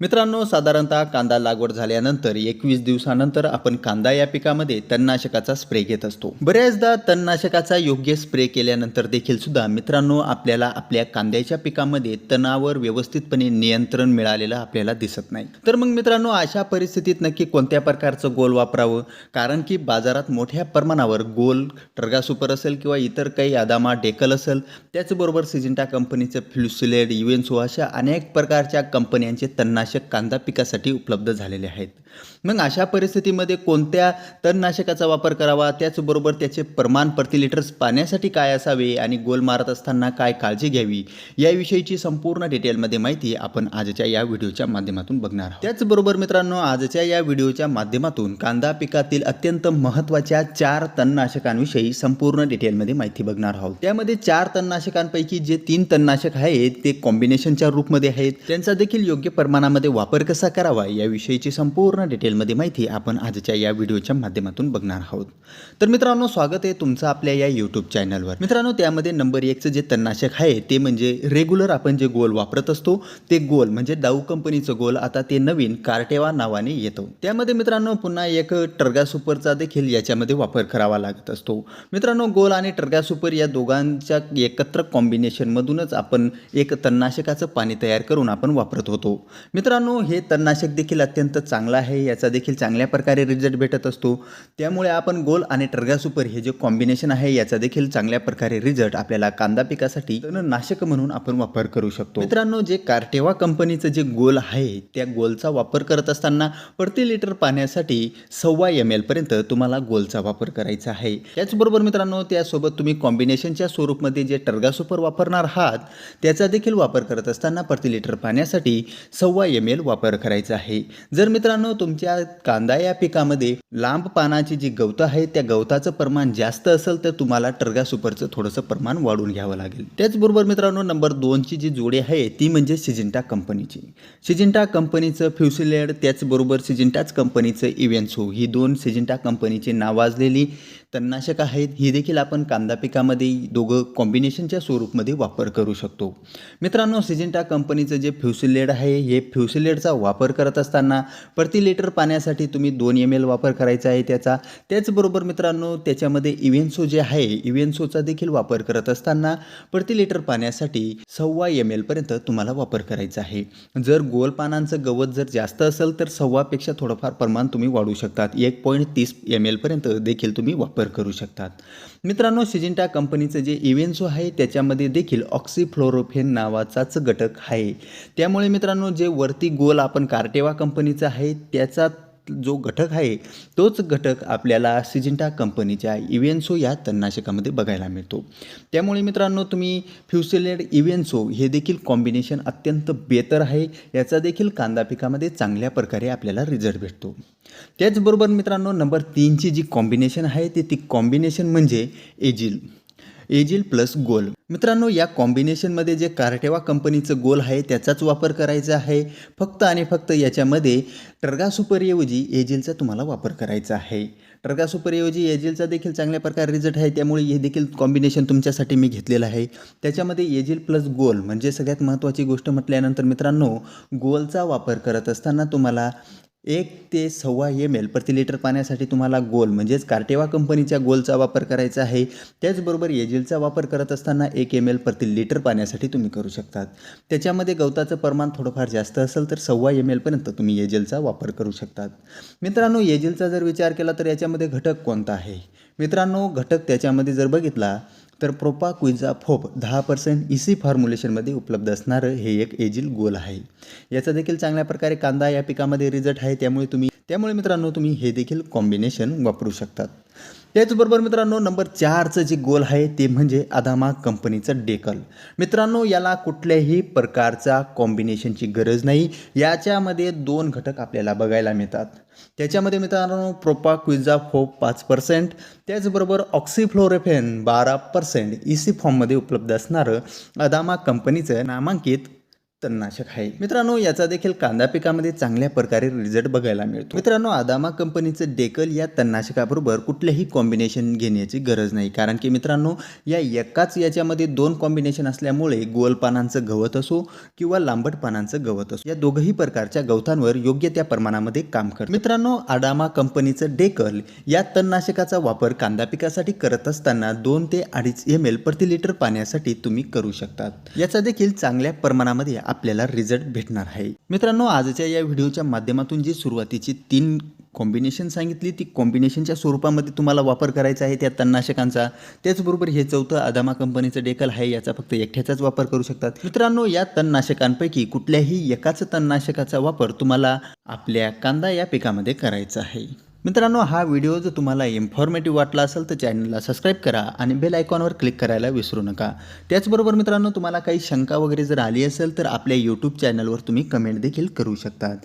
मित्रांनो साधारणतः कांदा लागवड झाल्यानंतर एकवीस दिवसानंतर आपण कांदा या पिकामध्ये तणनाशकाचा स्प्रे घेत असतो. बऱ्याचदा तणनाशकाचा योग्य स्प्रे केल्यानंतर देखील सुद्धा मित्रांनो आपल्याला आपल्या कांद्याच्या पिकामध्ये तणावर व्यवस्थितपणे नियंत्रण मिळालेलं आपल्याला दिसत नाही. तर मग मित्रांनो अशा परिस्थितीत नक्की कोणत्या प्रकारचं गोल वापरावं? कारण की बाजारात मोठ्या प्रमाणावर गोल टर्गा सुपर असेल किंवा इतर काही आदामा डेकल असेल त्याचबरोबर सिजिंटा कंपनीचं फ्लुसिलेड युएनसो अशा अनेक प्रकारच्या कंपन्यांचे तणनाशक कांदा पिकासाठी उपलब्ध झालेले आहेत. मग अशा परिस्थितीमध्ये कोणत्या तणनाशकाचा वापर करावा? त्याचबरोबर त्याचे प्रमाण प्रति लिटर पाण्यासाठी काय असावे? आणि गोल मारत असताना काय काळजी घ्यावी? याविषयीची संपूर्ण डिटेलमध्ये माहिती आपण आजच्या या व्हिडिओच्या माध्यमातून बघणार आहोत. त्याचबरोबर मित्रांनो आजच्या या व्हिडिओच्या माध्यमातून कांदा पिकातील अत्यंत महत्त्वाच्या चार तणनाशकांविषयी संपूर्ण डिटेलमध्ये माहिती बघणार आहोत. त्यामध्ये चार तणनाशकांपैकी जे तीन तणनाशक आहेत ते कॉम्बिनेशनच्या रूपमध्ये आहेत. त्यांचा देखील योग्य प्रमाणामध्ये वापर कसा करावा याविषयीची संपूर्ण डिटेलमध्ये माहिती आपण आजच्या या व्हिडिओच्या माध्यमातून बघणार आहोत. तर मित्रांनो स्वागत आहे तुमचं आपल्या या यूट्यूब चॅनलवर मित्रांनो त्यामध्ये नंबर एकचं जे तणनाशक आहे ते म्हणजे रेग्युलर आपण जे गोल वापरत असतो ते गोल म्हणजे डाऊ कंपनीचं गोल आता ते नवीन कार्टेवा नावाने येतो. त्यामध्ये मित्रांनो पुन्हा एक टर्गा सुपरचा देखील याच्यामध्ये वापर करावा लागत असतो. मित्रांनो गोल आणि टर्गा सुपर या दोघांच्या एकत्र कॉम्बिनेशनमधूनच आपण एक तणनाशकाचं पाणी तयार करून आपण वापरत होतो. मित्रांनो हे तणनाशक देखील अत्यंत चांगलं आहे. याचा देखील चांगल्या प्रकारे रिझल्ट भेटत असतो. त्यामुळे आपण गोल आणि टर्गा सुपर हे जे कॉम्बिनेशन आहे याचा देखील चांगल्या प्रकारे रिझल्ट आपल्याला कांदा पिकासाठी नाशक म्हणून आपण वापर करू शकतो. मित्रांनो जे कार्टेवा कंपनीचं जे गोल आहे त्या गोलचा वापर करत असताना प्रति लिटर पाण्यासाठी सव्वा एम एल पर्यंत तुम्हाला गोलचा वापर करायचा आहे. त्याचबरोबर मित्रांनो त्यासोबत तुम्ही कॉम्बिनेशनच्या स्वरूपमध्ये जे टर्गा सुपर वापरणार आहात त्याचा देखील वापर करत असताना प्रति लिटर पाण्यासाठी सव्वा एम एल वापर करायचा आहे. जर मित्रांनो तुमच्या कांदा या पिकामध्ये लांब पानाची जी गवतं आहे त्या गवताचं प्रमाण जास्त असेल तर तुम्हाला टर्गा सुपरचं थोडंसं प्रमाण वाढून घ्यावं लागेल. त्याचबरोबर मित्रांनो नंबर दोनची जी जोडी आहे ती म्हणजे सिजिंटा कंपनीची. सिजिंटा कंपनीचं फ्युसिलेड त्याचबरोबर सिजिंटाच कंपनीचं इव्हेन्सो ही दोन सिजिंटा कंपनीची नावाजलेली तणनाशक आहेत ही देखील आपण कांदा पिकामध्ये दोघं कॉम्बिनेशनच्या स्वरूपमध्ये वापर करू शकतो. मित्रांनो सिजेंटा कंपनीचं जे फ्युसिलेड आहे हे फ्युसिलेडचा वापर करत असताना प्रति लिटर पाण्यासाठी तुम्ही दोन एम एल वापर करायचा आहे त्याचा. त्याचबरोबर मित्रांनो त्याच्यामध्ये इव्हेन्सो जे आहे इव्हेन्सोचा देखील वापर करत असताना प्रति लिटर पाण्यासाठी सव्वा एम एलपर्यंत तुम्हाला वापर करायचा आहे. जर गोल पानांचं गवत जर जास्त असेल तर सव्वापेक्षा थोडंफार प्रमाण तुम्ही वाढवू शकतात. एक पॉईंट तीस एम एलपर्यंत देखील तुम्ही वापर करू शकतात. मित्रांनो सिजिंटा कंपनीचं जे इव्हेन्सो आहे त्याच्यामध्ये देखील ऑक्सिफ्लोरोफेन नावाचाच घटक आहे. त्यामुळे मित्रांनो जे वरती गोल आपण कार्टेवा कंपनीचं आहे त्याचा जो घटक आहे तोच घटक आपल्याला सिजिंटा कंपनीच्या इव्हेन्सो या तणनाशकामध्ये बघायला मिळतो. त्यामुळे मित्रांनो तुम्ही फ्युसिलेड इव्हेन्सो हे देखील कॉम्बिनेशन अत्यंत बेहतर आहे. याचा देखील कांदा पिकामध्ये चांगल्या प्रकारे आपल्याला रिझल्ट भेटतो. त्याचबरोबर मित्रांनो नंबर तीनची जी कॉम्बिनेशन आहे ती ती कॉम्बिनेशन म्हणजे एजिल. एजिल प्लस गोल. मित्रांनो या कॉम्बिनेशनमध्ये जे कार्टेवा कंपनीचं गोल आहे त्याचाच वापर करायचा आहे. फक्त आणि फक्त याच्यामध्ये टर्गा सुपरऐवजी एजिलचा तुम्हाला वापर करायचा आहे. टर्गा सुपरऐवजी एजिलचा देखील चांगल्या प्रकारे रिझल्ट आहे त्यामुळे हे देखील कॉम्बिनेशन तुमच्यासाठी मी घेतलेलं आहे. त्याच्यामध्ये एजिल प्लस गोल म्हणजे सगळ्यात महत्त्वाची गोष्ट म्हटल्यानंतर मित्रांनो गोलचा वापर करत असताना तुम्हाला एक ते सव्वा एम एल प्रति लिटर पाण्यासाठी तुम्हाला गोल म्हणजेच कार्टेवा कंपनीच्या गोलचा वापर करायचा आहे. त्याचबरोबर एजेलचा वापर करत असताना एक एम एल प्रति लिटर पाण्यासाठी तुम्ही करू शकतात. त्याच्यामध्ये गवताचं प्रमाण थोडंफार जास्त असेल तर सव्वा एम एलपर्यंत तुम्ही एजेलचा वापर करू शकतात. मित्रांनो एजेलचा जर विचार केला तर याच्यामध्ये घटक कोणता आहे? मित्रांनो घटक त्याच्यामध्ये जर बघितला तर प्रोपा क्विझा फोप दहा पर्सेंट ई सी फॉर्म्युलेशनमध्ये उपलब्ध असणारं हे एक एजिल गोल आहे. याचा देखील चांगल्या प्रकारे कांदा या पिकामध्ये रिझल्ट आहे त्यामुळे तुम्ही त्यामुळे मित्रांनो तुम्ही हे देखील कॉम्बिनेशन वापरू शकतात. त्याचबरोबर मित्रांनो नंबर चारचं जे गोल आहे ते म्हणजे अदामा कंपनीचं डेकल. मित्रांनो याला कुठल्याही प्रकारचा कॉम्बिनेशनची गरज नाही. याच्यामध्ये दोन घटक आपल्याला बघायला मिळतात. त्याच्यामध्ये मित्रांनो प्रोपा क्विझा फोप पाच पर्सेंट त्याचबरोबर ऑक्सिफ्लोरेफेन बारा पर्सेंट ई सी फॉर्ममध्ये उपलब्ध असणारं अदामा कंपनीचं नामांकित तणनाशक आहे. मित्रांनो याचा देखील कांदा पिकामध्ये चांगल्या प्रकारे रिझल्ट बघायला मिळतो. मित्रांनो आदामा कंपनीचं डेकल या तणनाशकाबरोबर कुठलेही कॉम्बिनेशन घेण्याची गरज नाही. कारण की मित्रांनो या एकाच याच्यामध्ये दोन कॉम्बिनेशन असल्यामुळे गोल पानांचं गवत असो किंवा लांबट पानांचं गवत असो या दोघही प्रकारच्या गवतांवर योग्य त्या प्रमाणामध्ये काम करतो. मित्रांनो आडामा कंपनीचं डेकल या तणनाशकाचा वापर कांदा पिकासाठी करत असताना दोन ते अडीच एम एल प्रति लिटर पाण्यासाठी तुम्ही करू शकतात. याचा देखील चांगल्या प्रमाणामध्ये आपल्याला रिझल्ट भेटणार आहे. मित्रांनो आजच्या या व्हिडिओच्या माध्यमातून जी सुरुवातीची तीन कॉम्बिनेशन सांगितली ती कॉम्बिनेशनच्या स्वरूपामध्ये तुम्हाला वापर करायचा आहे त्या तणनाशकांचा त्याचबरोबर हे चौथं अदामा कंपनीचं डेकल आहे याचा फक्त एकट्याचाच वापर करू शकतात. मित्रांनो या तणनाशकांपैकी कुठल्याही एकाच तणनाशकाचा वापर तुम्हाला आपल्या कांदा या पिकामध्ये करायचा आहे. मित्रांनो हा व्हिडिओ जर तुम्हाला इन्फॉर्मेटिव्ह वाटला असेल तर चॅनलला सबस्क्राईब करा आणि बेल आयकॉनवर क्लिक करायला विसरू नका. त्याचबरोबर मित्रांनो तुम्हाला काही शंका वगैरे जर आली असेल तर आपल्या यूट्यूब चॅनलवर तुम्ही कमेंट देखील करू शकतात.